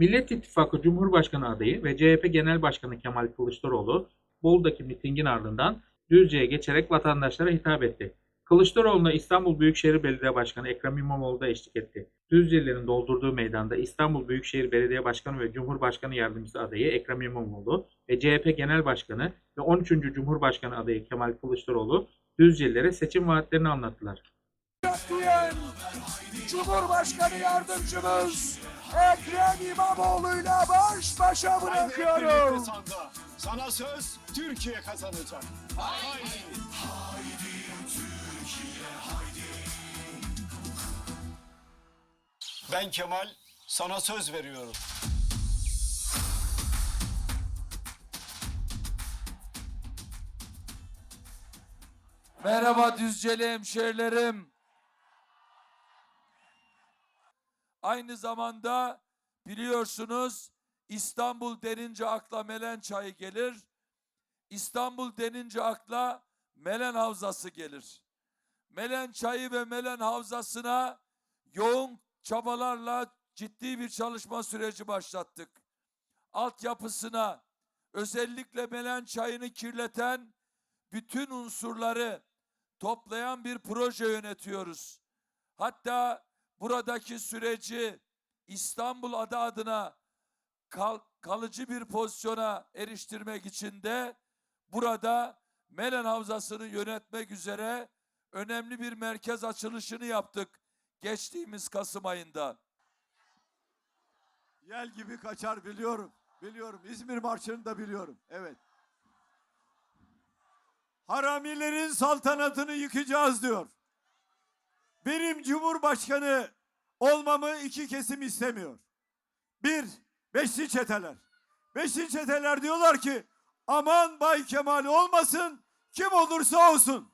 Millet İttifakı Cumhurbaşkanı adayı ve CHP Genel Başkanı Kemal Kılıçdaroğlu Bolu'daki mitingin ardından Düzce'ye geçerek vatandaşlara hitap etti. Kılıçdaroğlu'na İstanbul Büyükşehir Belediye Başkanı Ekrem İmamoğlu da eşlik etti. Düzcelilerin doldurduğu meydanda İstanbul Büyükşehir Belediye Başkanı ve Cumhurbaşkanı Yardımcısı adayı Ekrem İmamoğlu ve CHP Genel Başkanı ve 13. Cumhurbaşkanı adayı Kemal Kılıçdaroğlu Düzcelilere seçim vaatlerini anlattılar. Cumhurbaşkanı Yardımcımız Ekrem İmamoğlu'yla baş başa Haydi bırakıyorum. Sana söz Türkiye kazanacak. Haydi. Ben Kemal sana söz veriyorum. Merhaba Düzceli hemşehrilerim. Aynı zamanda biliyorsunuz İstanbul denince akla Melen çayı gelir. İstanbul denince akla Melen Havzası gelir. Melen çayı ve Melen Havzası'na yoğun çabalarla ciddi bir çalışma süreci başlattık. Altyapısına özellikle Melen çayını kirleten bütün unsurları toplayan bir proje yönetiyoruz. Hatta buradaki süreci İstanbul adı adına kal- kalıcı bir pozisyona eriştirmek için de burada Melen Havzası'nı yönetmek üzere önemli bir merkez açılışını yaptık geçtiğimiz Kasım ayında. Yel gibi kaçar biliyorum. Biliyorum. İzmir Marşı'nı da biliyorum. Evet. Haramilerin saltanatını yıkacağız diyor. Benim Cumhurbaşkanı olmamı iki kesim istemiyor. Bir, beşli çeteler. Beşli çeteler diyorlar ki aman Bay Kemal olmasın kim olursa olsun.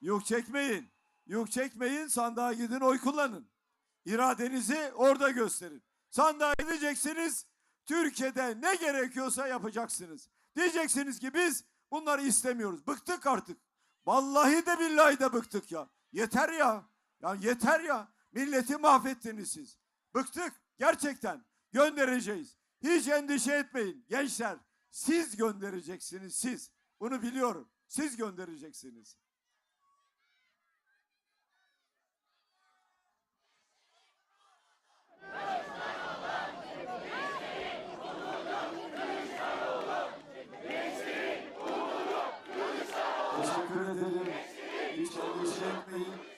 Yük çekmeyin. Yük çekmeyin sandığa gidin oy kullanın. İradenizi orada gösterin. Sandığa gideceksiniz. Türkiye'de ne gerekiyorsa yapacaksınız. Diyeceksiniz ki biz bunları istemiyoruz. Bıktık artık. Vallahi de billahi de bıktık ya. Yeter ya. Ya yeter ya. Milleti mahvettiniz siz. Bıktık. Gerçekten. Göndereceğiz. Hiç endişe etmeyin. Gençler siz göndereceksiniz siz. Bunu biliyorum. Siz göndereceksiniz. Teşekkür ederim. Hiç endişe etmeyin.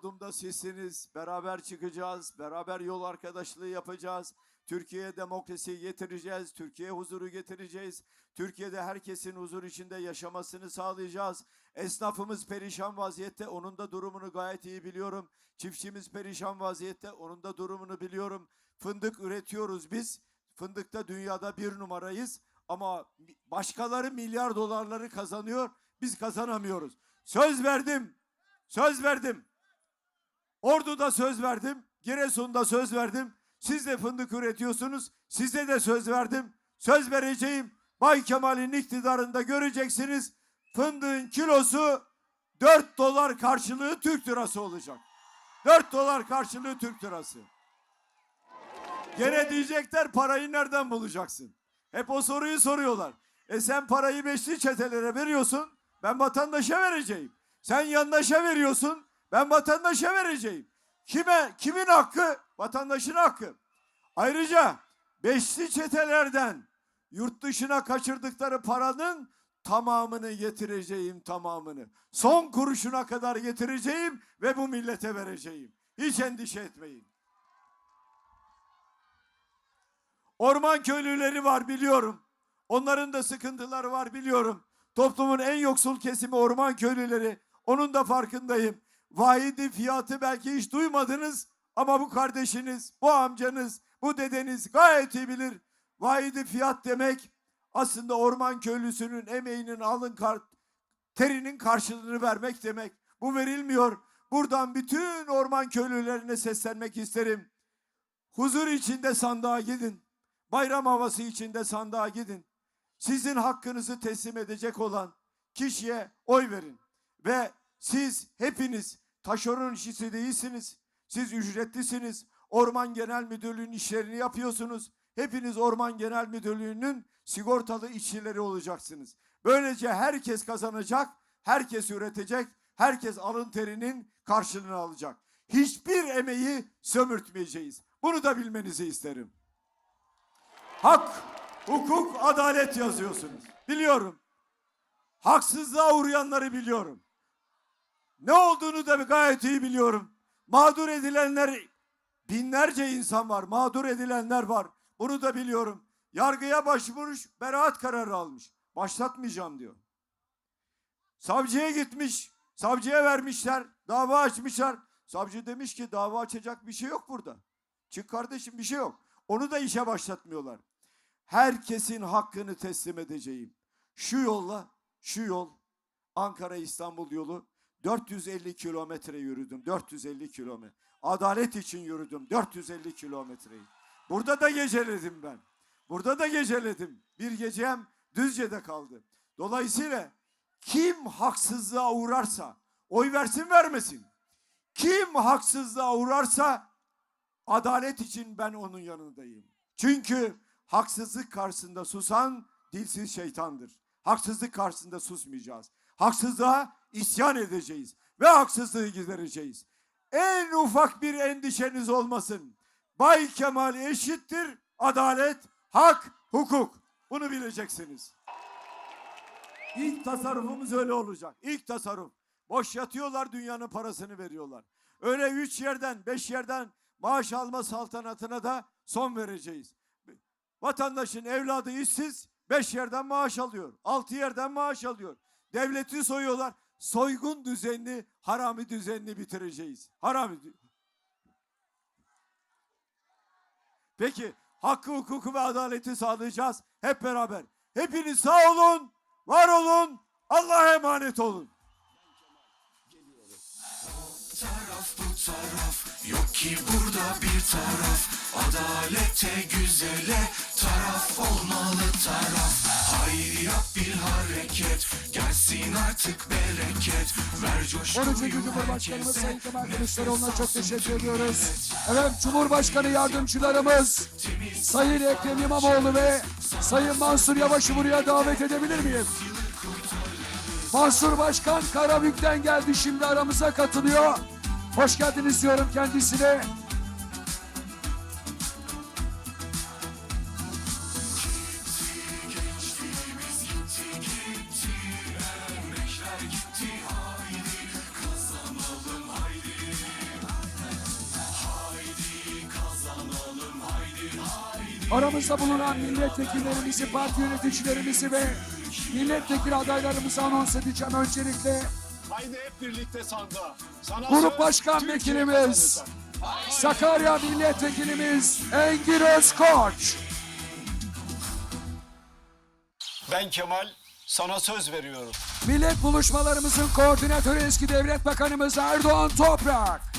Benim umudum da sizsiniz. Beraber çıkacağız. Beraber yol arkadaşlığı yapacağız. Türkiye'ye demokrasiyi getireceğiz. Türkiye'ye huzuru getireceğiz. Türkiye'de herkesin huzur içinde yaşamasını sağlayacağız. Esnafımız perişan vaziyette. Onun da durumunu gayet iyi biliyorum. Çiftçimiz perişan vaziyette. Onun da durumunu biliyorum. Fındık üretiyoruz biz. Fındıkta dünyada bir numarayız. Ama başkaları milyar dolarları kazanıyor. Biz kazanamıyoruz. Söz verdim. Söz verdim. Ordu'da söz verdim. Giresun'da söz verdim. Siz de fındık üretiyorsunuz. Size de söz verdim. Söz vereceğim. Bay Kemal'in iktidarında göreceksiniz. Fındığın kilosu 4 dolar karşılığı Türk lirası olacak. 4 dolar karşılığı Türk lirası. Gene diyecekler parayı nereden bulacaksın? Hep o soruyu soruyorlar. E sen parayı beşli çetelere veriyorsun. Ben vatandaşa vereceğim. Sen yandaşa veriyorsun. Ben vatandaşa vereceğim. Kime? Kimin hakkı? Vatandaşın hakkı. Ayrıca beşli çetelerden yurt dışına kaçırdıkları paranın tamamını getireceğim tamamını. Son kuruşuna kadar getireceğim ve bu millete vereceğim. Hiç endişe etmeyin. Orman köylüleri var biliyorum. Onların da sıkıntıları var biliyorum. Toplumun en yoksul kesimi orman köylüleri. Onun da farkındayım. Vahidi fiyatı belki hiç duymadınız ama bu kardeşiniz, bu amcanız, bu dedeniz gayet iyi bilir. Vahidi fiyat demek aslında orman köylüsünün emeğinin alın kar, terinin karşılığını vermek demek. Bu verilmiyor. Buradan bütün orman köylülerine seslenmek isterim. Huzur içinde sandığa gidin. Bayram havası içinde sandığa gidin. Sizin hakkınızı teslim edecek olan kişiye oy verin. Ve siz hepiniz taşeron işçisi değilsiniz. Siz ücretlisiniz. Orman Genel Müdürlüğü'nün işlerini yapıyorsunuz. Hepiniz Orman Genel Müdürlüğü'nün sigortalı işçileri olacaksınız. Böylece herkes kazanacak, herkes üretecek, herkes alın terinin karşılığını alacak. Hiçbir emeği sömürtmeyeceğiz. Bunu da bilmenizi isterim. Hak, hukuk, adalet yazıyorsunuz. Biliyorum. Haksızlığa uğrayanları biliyorum. Ne olduğunu da gayet iyi biliyorum. Mağdur edilenler binlerce insan var. Mağdur edilenler var. Bunu da biliyorum. Yargıya başvurmuş, beraat kararı almış. Başlatmayacağım diyor. Savcıya gitmiş, savcıya vermişler, dava açmışlar. Savcı demiş ki dava açacak bir şey yok burada. Çık kardeşim bir şey yok. Onu da işe başlatmıyorlar. Herkesin hakkını teslim edeceğim. Şu yolla, şu yol, Ankara İstanbul yolu 450 kilometre yürüdüm. 450 kilometre. Adalet için yürüdüm. 450 kilometreyi. Burada da geceledim ben. Burada da geceledim. Bir gecem Düzce'de kaldı. Dolayısıyla kim haksızlığa uğrarsa oy versin vermesin. Kim haksızlığa uğrarsa adalet için ben onun yanındayım. Çünkü haksızlık karşısında susan dilsiz şeytandır. Haksızlık karşısında susmayacağız. Haksızlığa isyan edeceğiz ve haksızlığı gidereceğiz. En ufak bir endişeniz olmasın. Bay Kemal eşittir adalet, hak, hukuk. Bunu bileceksiniz. İlk tasarrufumuz öyle olacak. İlk tasarruf. Boş yatıyorlar dünyanın parasını veriyorlar. Öyle üç yerden, beş yerden maaş alma saltanatına da son vereceğiz. Vatandaşın evladı işsiz, beş yerden maaş alıyor. Altı yerden maaş alıyor. Devleti soyuyorlar. Soygun düzenini, harami düzenini bitireceğiz. Harami. Peki hakkı, hukuku ve adaleti sağlayacağız hep beraber. Hepiniz sağ olun, var olun, Allah'a emanet olun. taraf bu taraf Yok ki burada bir taraf Adalete güzele taraf olmalı taraf Haydi yap bir hareket Gelsin artık bereket Ver 13. coşkuyu Cumhurbaşkanımız Sayın Kemal Kılıçdaroğlu'na çok teşekkür ediyoruz. Evet Cumhurbaşkanı yardımcılarımız Sayın Ekrem İmamoğlu ve Sayın Mansur Yavaş'ı buraya davet edebilir miyim? Mansur Başkan Karabük'ten geldi şimdi aramıza katılıyor. Hoş geldiniz diyorum kendisine. Aramızda bulunan milletvekillerimizi, parti yöneticilerimizi ve milletvekili adaylarımızı anons edeceğim öncelikle. Haydi hep birlikte sandığa. Sana Grup Başkan Vekilimiz. Sakarya Milletvekilimiz Engin Özkoç. Ben Kemal sana söz veriyorum. Millet buluşmalarımızın koordinatörü eski devlet bakanımız Erdoğan Toprak.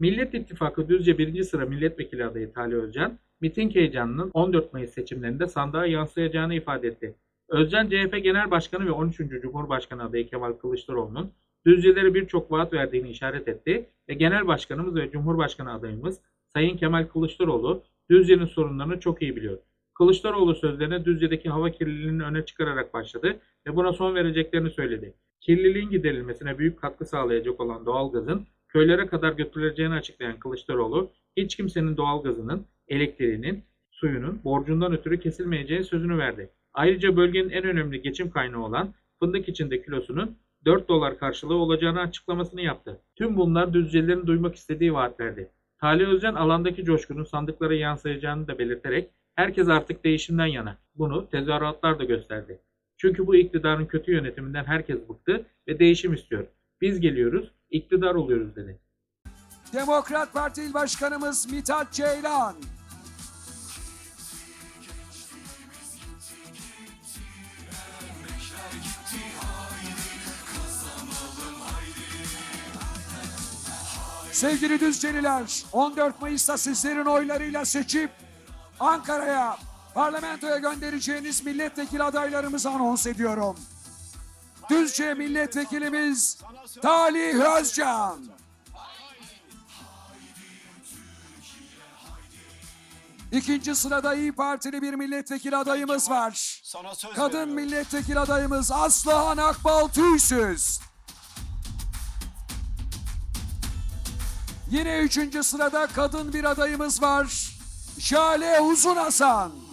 Millet İttifakı Düzce 1. sıra milletvekili adayı Talih Özcan, miting heyecanının 14 Mayıs seçimlerinde sandığa yansıyacağını ifade etti. Özcan, CHP Genel Başkanı ve 13. Cumhurbaşkanı adayı Kemal Kılıçdaroğlu'nun Düzcelere birçok vaat verdiğini işaret etti ve Genel Başkanımız ve Cumhurbaşkanı adayımız Sayın Kemal Kılıçdaroğlu Düzce'nin sorunlarını çok iyi biliyor. Kılıçdaroğlu sözlerine Düzce'deki hava kirliliğini öne çıkararak başladı ve buna son vereceklerini söyledi. Kirliliğin giderilmesine büyük katkı sağlayacak olan doğalgazın köylere kadar götürüleceğini açıklayan Kılıçdaroğlu, hiç kimsenin doğalgazının, elektriğinin, suyunun borcundan ötürü kesilmeyeceği sözünü verdi. Ayrıca bölgenin en önemli geçim kaynağı olan fındık içinde kilosunun 4 dolar karşılığı olacağını açıklamasını yaptı. Tüm bunlar Düzcelilerin duymak istediği vaatlerdi. Talih Özcan alandaki coşkunun sandıklara yansıyacağını da belirterek herkes artık değişimden yana. Bunu tezahüratlar da gösterdi. Çünkü bu iktidarın kötü yönetiminden herkes bıktı ve değişim istiyor. Biz geliyoruz, iktidar oluyoruz dedi. Demokrat Parti İl Başkanımız Mithat Ceylan. Sevgili Düzceliler, 14 Mayıs'ta sizlerin oylarıyla seçip Ankara'ya, parlamentoya göndereceğiniz milletvekili adaylarımızı anons ediyorum. Düzce Milletvekilimiz Talih Özcan. İkinci sırada İyi Partili bir milletvekili adayımız var. Kadın veriyorum. milletvekili adayımız Aslıhan Akbal Tüysüz. Yine üçüncü sırada kadın bir adayımız var. Şale Uzun Hasan.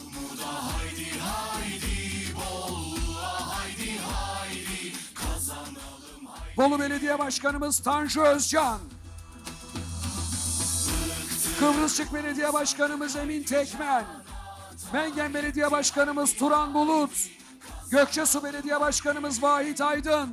Bolu Belediye Başkanımız Tanju Özcan. Kıbrısçık Belediye Başkanımız Emin Tekmen. Mengen Belediye Başkanımız Turan Bulut. Gökçesu Belediye Başkanımız Vahit Aydın.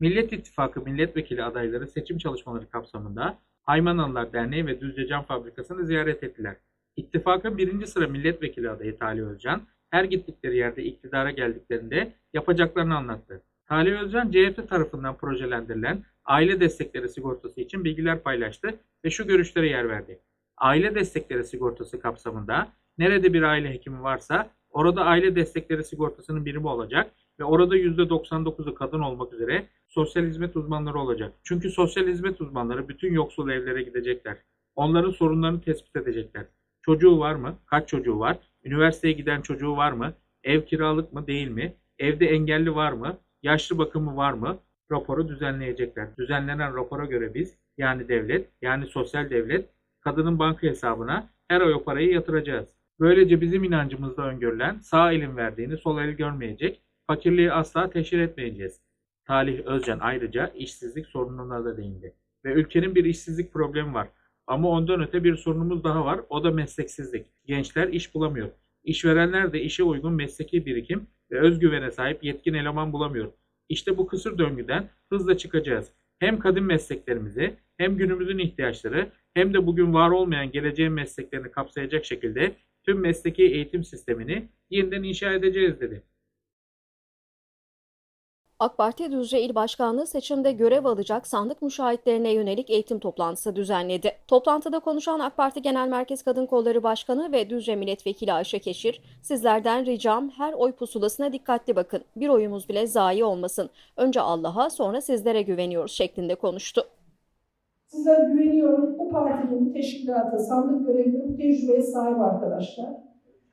Millet İttifakı milletvekili adayları seçim çalışmaları kapsamında Haymanalılar Derneği ve Düzce Cam Fabrikası'nı ziyaret ettiler. İttifakın birinci sıra milletvekili adayı Talih Özcan, her gittikleri yerde iktidara geldiklerinde yapacaklarını anlattı. Talih Özcan, CHP tarafından projelendirilen aile destekleri sigortası için bilgiler paylaştı ve şu görüşlere yer verdi. Aile destekleri sigortası kapsamında nerede bir aile hekimi varsa orada aile destekleri sigortasının birimi olacak ve orada %99'u kadın olmak üzere sosyal hizmet uzmanları olacak. Çünkü sosyal hizmet uzmanları bütün yoksul evlere gidecekler. Onların sorunlarını tespit edecekler. Çocuğu var mı? Kaç çocuğu var? Üniversiteye giden çocuğu var mı? Ev kiralık mı değil mi? Evde engelli var mı? Yaşlı bakımı var mı? Raporu düzenleyecekler. Düzenlenen rapora göre biz yani devlet yani sosyal devlet kadının banka hesabına her ay o parayı yatıracağız. Böylece bizim inancımızda öngörülen sağ elin verdiğini sol el görmeyecek, fakirliği asla teşhir etmeyeceğiz. Talih Özcan ayrıca işsizlik sorununa da değindi. Ve ülkenin bir işsizlik problemi var. Ama ondan öte bir sorunumuz daha var. O da mesleksizlik. Gençler iş bulamıyor. İşverenler de işe uygun mesleki birikim ve özgüvene sahip yetkin eleman bulamıyor. İşte bu kısır döngüden hızla çıkacağız. Hem kadın mesleklerimizi hem günümüzün ihtiyaçları hem de bugün var olmayan geleceğin mesleklerini kapsayacak şekilde tüm mesleki eğitim sistemini yeniden inşa edeceğiz dedi. AK Parti Düzce İl Başkanlığı seçimde görev alacak sandık müşahitlerine yönelik eğitim toplantısı düzenledi. Toplantıda konuşan AK Parti Genel Merkez Kadın Kolları Başkanı ve Düzce Milletvekili Ayşe Keşir, sizlerden ricam her oy pusulasına dikkatli bakın. Bir oyumuz bile zayi olmasın. Önce Allah'a sonra sizlere güveniyoruz şeklinde konuştu. Sizlere güveniyorum. Bu partinin teşkilatı, sandık görevlileri bu tecrübeye sahip arkadaşlar.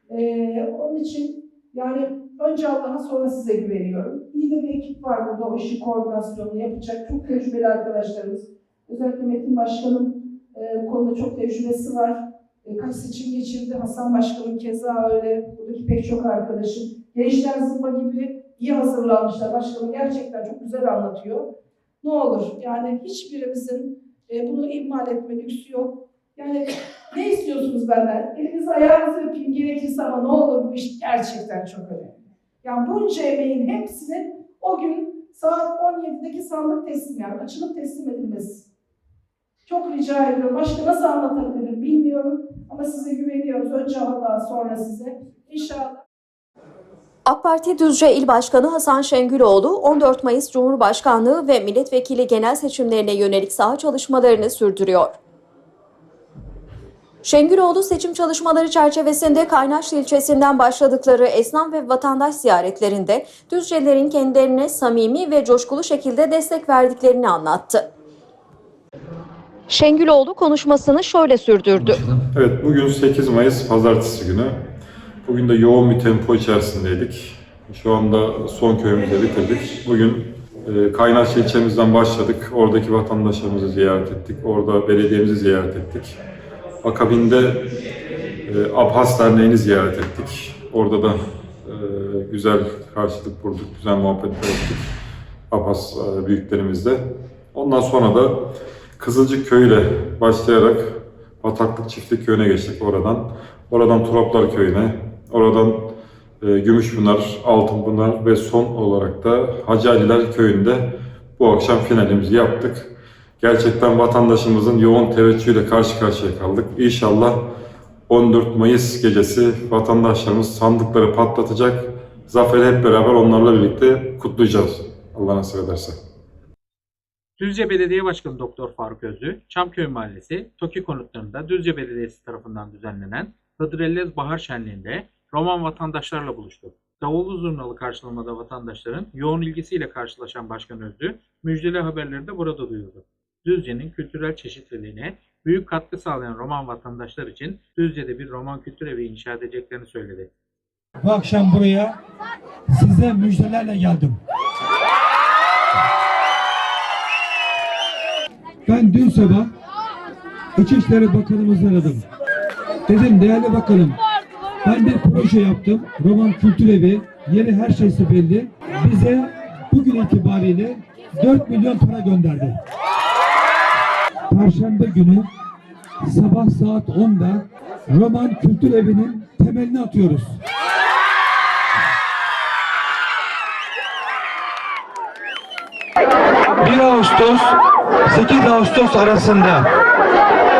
Ee, onun için yani önce Allah'a sonra size güveniyorum. İyi de bir ekip var burada o işi koordinasyonunu yapacak. Çok tecrübeli arkadaşlarımız. Özellikle Metin Başkan'ın e, konuda çok tecrübesi var. E, kaç seçim geçirdi. Hasan Başkan'ın keza öyle. Buradaki pek çok arkadaşım. Gençler zımba gibi iyi hazırlanmışlar. Başkanım gerçekten çok güzel anlatıyor. Ne olur yani hiçbirimizin e, bunu ihmal etme lüksü yok. Yani ne istiyorsunuz benden? Elinizi ayağınızı öpeyim gerekirse ama ne olur bu iş gerçekten çok önemli. Yani bunca emeğin hepsinin o gün saat 17'deki sandık teslim yani açılıp teslim edilmesi. Çok rica ediyorum. Başka nasıl anlatabilirim bilmiyorum ama size güveniyoruz. Önce Allah'a sonra size. İnşallah. AK Parti Düzce İl Başkanı Hasan Şengüloğlu 14 Mayıs Cumhurbaşkanlığı ve milletvekili genel seçimlerine yönelik saha çalışmalarını sürdürüyor. Şengüloğlu seçim çalışmaları çerçevesinde Kaynaşlı ilçesinden başladıkları esnaf ve vatandaş ziyaretlerinde Düzcelerin kendilerine samimi ve coşkulu şekilde destek verdiklerini anlattı. Şengüloğlu konuşmasını şöyle sürdürdü. Evet, bugün 8 Mayıs Pazartesi günü. Bugün de yoğun bir tempo içerisindeydik. Şu anda son köyümüzü bitirdik. Bugün e, Kaynaşlı ilçemizden başladık. Oradaki vatandaşlarımızı ziyaret ettik. Orada belediyemizi ziyaret ettik. Akabinde e, Abhas Derneği'ni ziyaret ettik. Orada da e, güzel karşılık bulduk, güzel muhabbetler ettik. Abhas e, büyüklerimizle. Ondan sonra da Kızılcık Köyü'yle başlayarak Bataklık Çiftlik Köyü'ne geçtik oradan. Oradan Turaplar Köyü'ne, oradan e, Gümüşpınar, Altınpınar ve son olarak da Hacı Aliler Köyü'nde bu akşam finalimizi yaptık. Gerçekten vatandaşımızın yoğun teveccühüyle karşı karşıya kaldık. İnşallah 14 Mayıs gecesi vatandaşlarımız sandıkları patlatacak. Zaferi hep beraber onlarla birlikte kutlayacağız. Allah nasip ederse. Düzce Belediye Başkanı Doktor Faruk Özlü, Çamköy Mahallesi, TOKİ konutlarında Düzce Belediyesi tarafından düzenlenen Hıdrellez Bahar Şenliği'nde Roman vatandaşlarla buluştu. Davullu zurnalı karşılamada vatandaşların yoğun ilgisiyle karşılaşan Başkan Özlü, müjdeli haberleri de burada duyurdu. Düzce'nin kültürel çeşitliliğine, büyük katkı sağlayan Roman vatandaşlar için Düzce'de bir Roman kültür evi inşa edeceklerini söyledi. Bu akşam buraya size müjdelerle geldim. Ben dün sabah İçişleri Bakanımızı aradım. Dedim değerli bakanım ben bir proje yaptım. Roman Kültür Evi yeri her şeysi belli. Bize bugün itibariyle 4 milyon para gönderdi. Perşembe günü sabah saat 10'da Roman Kültür Evi'nin temelini atıyoruz. ...1 Ağustos 8 Ağustos arasında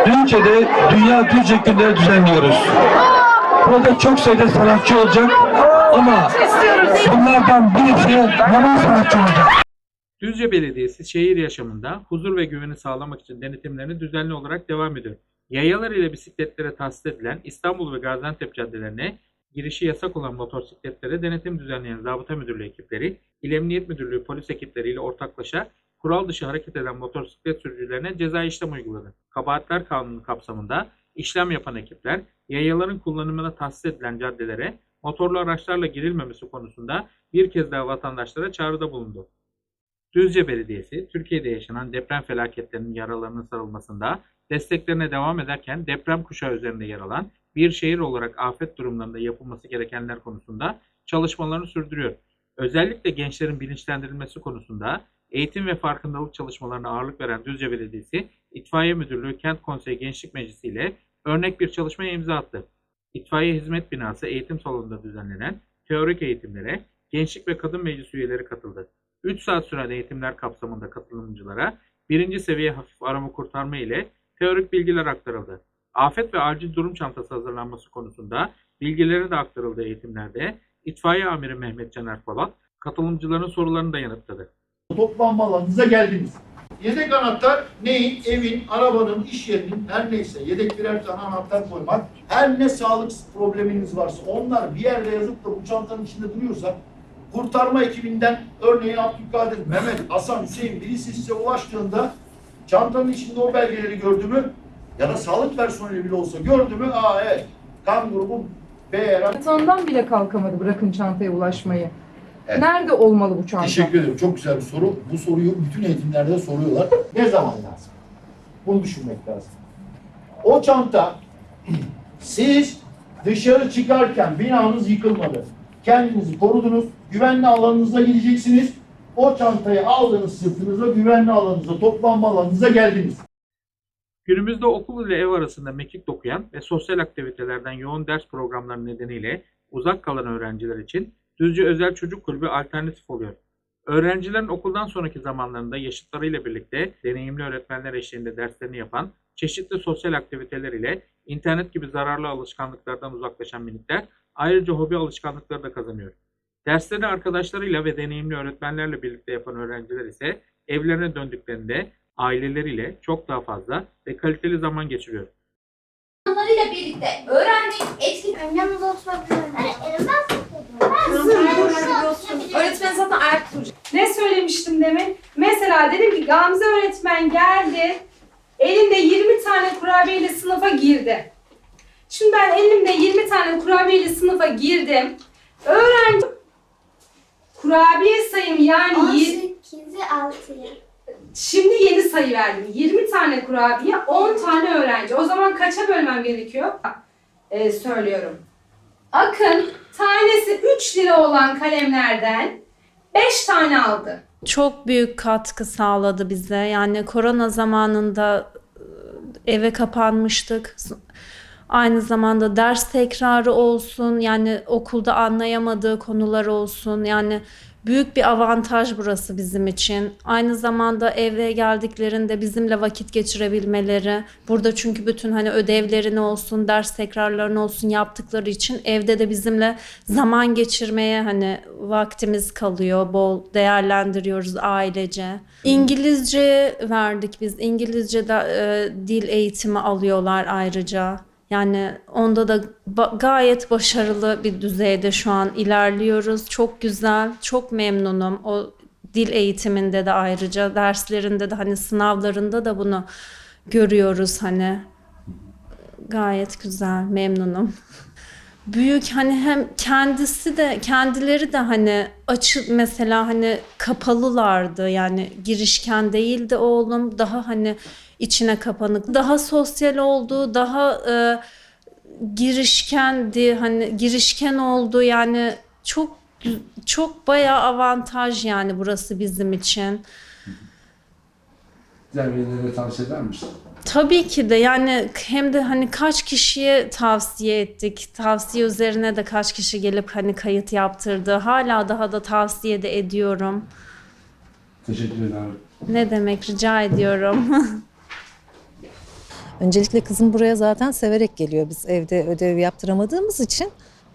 Düzce'de Dünya Düzce Günleri düzenliyoruz. Burada çok sayıda sanatçı olacak ama bunlardan birisi yaman sanatçı olacak. Düzce Belediyesi şehir yaşamında huzur ve güveni sağlamak için denetimlerini düzenli olarak devam ediyor. Yayalar ile bisikletlere tahsis edilen İstanbul ve Gaziantep caddelerine girişi yasak olan motosikletlere denetim düzenleyen Zabıta Müdürlüğü ekipleri, İl Emniyet Müdürlüğü polis ekipleriyle ortaklaşa kural dışı hareket eden motosiklet sürücülerine ceza işlem uyguladı. Kabahatler Kanunu kapsamında işlem yapan ekipler, yayaların kullanımına tahsis edilen caddelere motorlu araçlarla girilmemesi konusunda bir kez daha vatandaşlara çağrıda bulundu. Düzce Belediyesi, Türkiye'de yaşanan deprem felaketlerinin yaralarının sarılmasında desteklerine devam ederken deprem kuşağı üzerinde yer alan bir şehir olarak afet durumlarında yapılması gerekenler konusunda çalışmalarını sürdürüyor. Özellikle gençlerin bilinçlendirilmesi konusunda eğitim ve farkındalık çalışmalarına ağırlık veren Düzce Belediyesi, İtfaiye Müdürlüğü Kent Konseyi Gençlik Meclisi ile örnek bir çalışmaya imza attı. İtfaiye Hizmet Binası eğitim salonunda düzenlenen teorik eğitimlere Gençlik ve Kadın Meclisi üyeleri katıldı. 3 saat süren eğitimler kapsamında katılımcılara birinci seviye hafif arama kurtarma ile teorik bilgiler aktarıldı. Afet ve acil durum çantası hazırlanması konusunda bilgileri de aktarıldığı eğitimlerde itfaiye amiri Mehmet Caner Polat katılımcıların sorularını da yanıtladı. toplanma alanınıza geldiniz. Yedek anahtar neyin? Evin, arabanın, iş yerinin her neyse yedek birer tane anahtar koymak. Her ne sağlık probleminiz varsa onlar bir yerde yazıp da bu çantanın içinde duruyorsa kurtarma ekibinden örneğin Abdülkadir, Mehmet, Hasan, Hüseyin birisi size ulaştığında çantanın içinde o belgeleri gördü mü ya da sağlık personeli bile olsa gördü mü aa evet kan grubu B herhalde. Yatağından bile kalkamadı bırakın çantaya ulaşmayı. Evet. Nerede olmalı bu çanta? Teşekkür ederim. Çok güzel bir soru. Bu soruyu bütün eğitimlerde de soruyorlar. Ne zaman lazım? Bunu düşünmek lazım. O çanta siz dışarı çıkarken binanız yıkılmadı. Kendinizi korudunuz. Güvenli alanınıza gideceksiniz. O çantayı aldınız sırtınıza, güvenli alanınıza, toplanma alanınıza geldiniz. Günümüzde okul ile ev arasında mekik okuyan ve sosyal aktivitelerden yoğun ders programları nedeniyle uzak kalan öğrenciler için Düzce Özel Çocuk Kulübü alternatif oluyor. Öğrencilerin okuldan sonraki zamanlarında yaşıtlarıyla birlikte deneyimli öğretmenler eşliğinde derslerini yapan, çeşitli sosyal aktiviteler ile internet gibi zararlı alışkanlıklardan uzaklaşan minikler ayrıca hobi alışkanlıkları da kazanıyor. Derslerini arkadaşlarıyla ve deneyimli öğretmenlerle birlikte yapan öğrenciler ise evlerine döndüklerinde aileleriyle çok daha fazla ve kaliteli zaman geçiriyor. Onlarıyla birlikte öğrenmek, oturabilirim. Hani elimden Öğretmen zaten ayak duracak. Ne söylemiştim demin? Mesela dedim ki Gamze öğretmen geldi. Elinde 20 tane kurabiyeyle sınıfa girdi. Şimdi ben elimde 20 tane kurabiyeyle sınıfa girdim. Öğrenci kurabiye sayım yani yir- 18'i 6'ya. şimdi yeni sayı verdim. 20 tane kurabiye, 10 tane öğrenci. O zaman kaça bölmem gerekiyor? Ee, söylüyorum. Akın tanesi 3 lira olan kalemlerden 5 tane aldı. çok büyük katkı sağladı bize. Yani korona zamanında e, eve kapanmıştık. Aynı zamanda ders tekrarı olsun, yani okulda anlayamadığı konular olsun. Yani büyük bir avantaj burası bizim için. Aynı zamanda eve geldiklerinde bizimle vakit geçirebilmeleri. Burada çünkü bütün hani ödevlerini olsun, ders tekrarlarını olsun yaptıkları için evde de bizimle zaman geçirmeye hani vaktimiz kalıyor. Bol değerlendiriyoruz ailece. İngilizce verdik biz. İngilizce de e, dil eğitimi alıyorlar ayrıca. Yani onda da ba- gayet başarılı bir düzeyde şu an ilerliyoruz. Çok güzel, çok memnunum. O dil eğitiminde de ayrıca derslerinde de hani sınavlarında da bunu görüyoruz hani. Gayet güzel, memnunum. Büyük hani hem kendisi de kendileri de hani açı mesela hani kapalılardı yani girişken değildi oğlum daha hani içine kapanık daha sosyal oldu daha e, girişkendi hani girişken oldu yani çok çok bayağı avantaj yani burası bizim için. Diğer velilere tavsiye eder misin? Tabii ki de yani hem de hani kaç kişiye tavsiye ettik. Tavsiye üzerine de kaç kişi gelip hani kayıt yaptırdı. Hala daha da tavsiye de ediyorum. Teşekkür ederim. Ne demek rica ediyorum. Öncelikle kızım buraya zaten severek geliyor. Biz evde ödev yaptıramadığımız için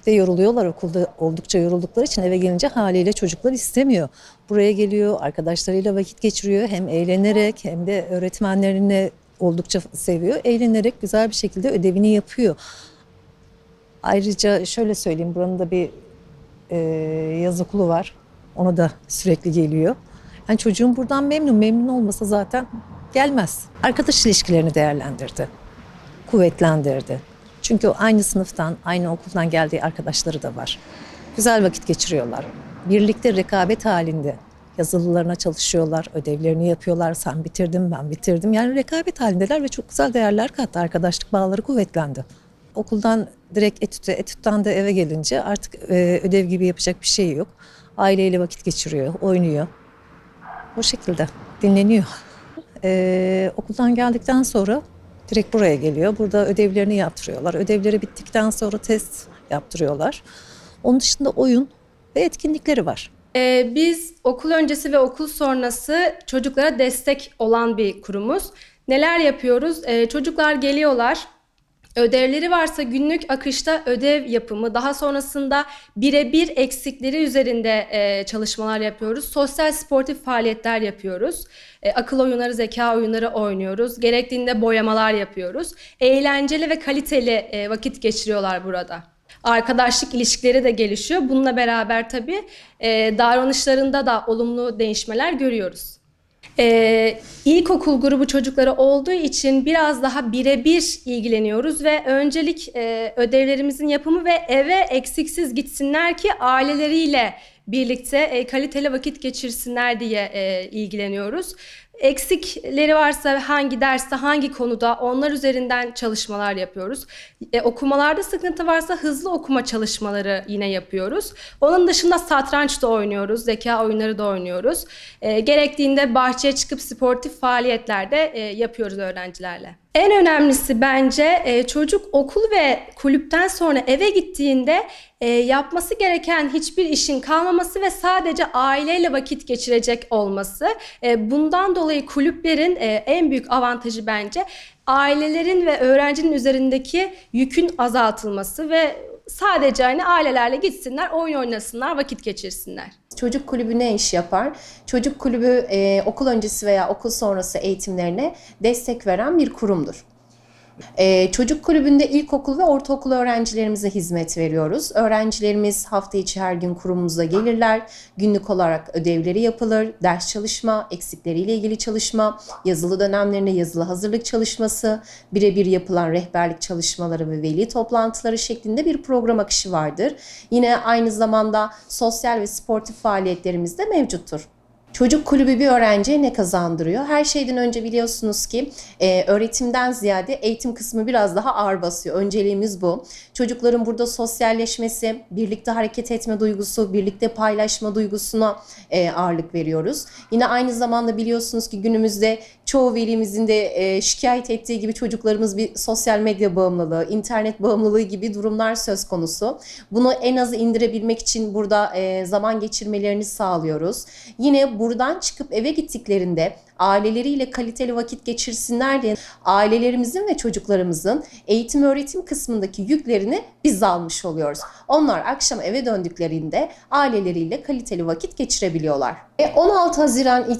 de yoruluyorlar okulda oldukça yoruldukları için eve gelince haliyle çocuklar istemiyor. Buraya geliyor, arkadaşlarıyla vakit geçiriyor. Hem eğlenerek hem de öğretmenlerini oldukça seviyor. Eğlenerek güzel bir şekilde ödevini yapıyor. Ayrıca şöyle söyleyeyim buranın da bir e, yaz okulu var. Ona da sürekli geliyor. Yani çocuğum buradan memnun. Memnun olmasa zaten gelmez. Arkadaş ilişkilerini değerlendirdi. Kuvvetlendirdi. Çünkü aynı sınıftan, aynı okuldan geldiği arkadaşları da var. Güzel vakit geçiriyorlar. Birlikte rekabet halinde. Yazılılarına çalışıyorlar, ödevlerini yapıyorlar. Sen bitirdin, ben bitirdim. Yani rekabet halindeler ve çok güzel değerler kattı. Arkadaşlık bağları kuvvetlendi. Okuldan direkt etüte, etütten de eve gelince artık e, ödev gibi yapacak bir şey yok. Aileyle vakit geçiriyor, oynuyor. O şekilde dinleniyor. Ee, okuldan geldikten sonra direkt buraya geliyor. Burada ödevlerini yaptırıyorlar. Ödevleri bittikten sonra test yaptırıyorlar. Onun dışında oyun ve etkinlikleri var. Ee, biz okul öncesi ve okul sonrası çocuklara destek olan bir kurumuz. Neler yapıyoruz? Ee, çocuklar geliyorlar. Ödevleri varsa günlük akışta ödev yapımı, daha sonrasında birebir eksikleri üzerinde e, çalışmalar yapıyoruz. Sosyal sportif faaliyetler yapıyoruz. E, akıl oyunları, zeka oyunları oynuyoruz. Gerektiğinde boyamalar yapıyoruz. Eğlenceli ve kaliteli e, vakit geçiriyorlar burada. Arkadaşlık ilişkileri de gelişiyor. Bununla beraber tabii e, davranışlarında da olumlu değişmeler görüyoruz. Ee, ilkokul grubu çocukları olduğu için biraz daha birebir ilgileniyoruz ve öncelik e, ödevlerimizin yapımı ve eve eksiksiz gitsinler ki aileleriyle birlikte e, kaliteli vakit geçirsinler diye e, ilgileniyoruz. Eksikleri varsa hangi derste, hangi konuda onlar üzerinden çalışmalar yapıyoruz. E, okumalarda sıkıntı varsa hızlı okuma çalışmaları yine yapıyoruz. Onun dışında satranç da oynuyoruz, zeka oyunları da oynuyoruz. E, gerektiğinde bahçeye çıkıp sportif faaliyetler de e, yapıyoruz öğrencilerle. En önemlisi bence e, çocuk okul ve kulüpten sonra eve gittiğinde e, yapması gereken hiçbir işin kalmaması ve sadece aileyle vakit geçirecek olması. E, bundan dolayı kulüplerin en büyük avantajı bence ailelerin ve öğrencinin üzerindeki yükün azaltılması ve sadece hani ailelerle gitsinler, oyun oynasınlar, vakit geçirsinler. Çocuk kulübü ne iş yapar? Çocuk kulübü e, okul öncesi veya okul sonrası eğitimlerine destek veren bir kurumdur. E, çocuk kulübünde ilkokul ve ortaokul öğrencilerimize hizmet veriyoruz. Öğrencilerimiz hafta içi her gün kurumumuza gelirler. Günlük olarak ödevleri yapılır, ders çalışma, eksikleriyle ilgili çalışma, yazılı dönemlerinde yazılı hazırlık çalışması, birebir yapılan rehberlik çalışmaları ve veli toplantıları şeklinde bir program akışı vardır. Yine aynı zamanda sosyal ve sportif faaliyetlerimiz de mevcuttur. Çocuk kulübü bir öğrenciye ne kazandırıyor? Her şeyden önce biliyorsunuz ki e, öğretimden ziyade eğitim kısmı biraz daha ağır basıyor. Önceliğimiz bu. Çocukların burada sosyalleşmesi, birlikte hareket etme duygusu, birlikte paylaşma duygusuna e, ağırlık veriyoruz. Yine aynı zamanda biliyorsunuz ki günümüzde çoğu velimizin de e, şikayet ettiği gibi çocuklarımız bir sosyal medya bağımlılığı, internet bağımlılığı gibi durumlar söz konusu. Bunu en az indirebilmek için burada e, zaman geçirmelerini sağlıyoruz. Yine buradan çıkıp eve gittiklerinde aileleriyle kaliteli vakit geçirsinler diye ailelerimizin ve çocuklarımızın eğitim öğretim kısmındaki yüklerini biz almış oluyoruz. Onlar akşam eve döndüklerinde aileleriyle kaliteli vakit geçirebiliyorlar. E 16 Haziran itibariyle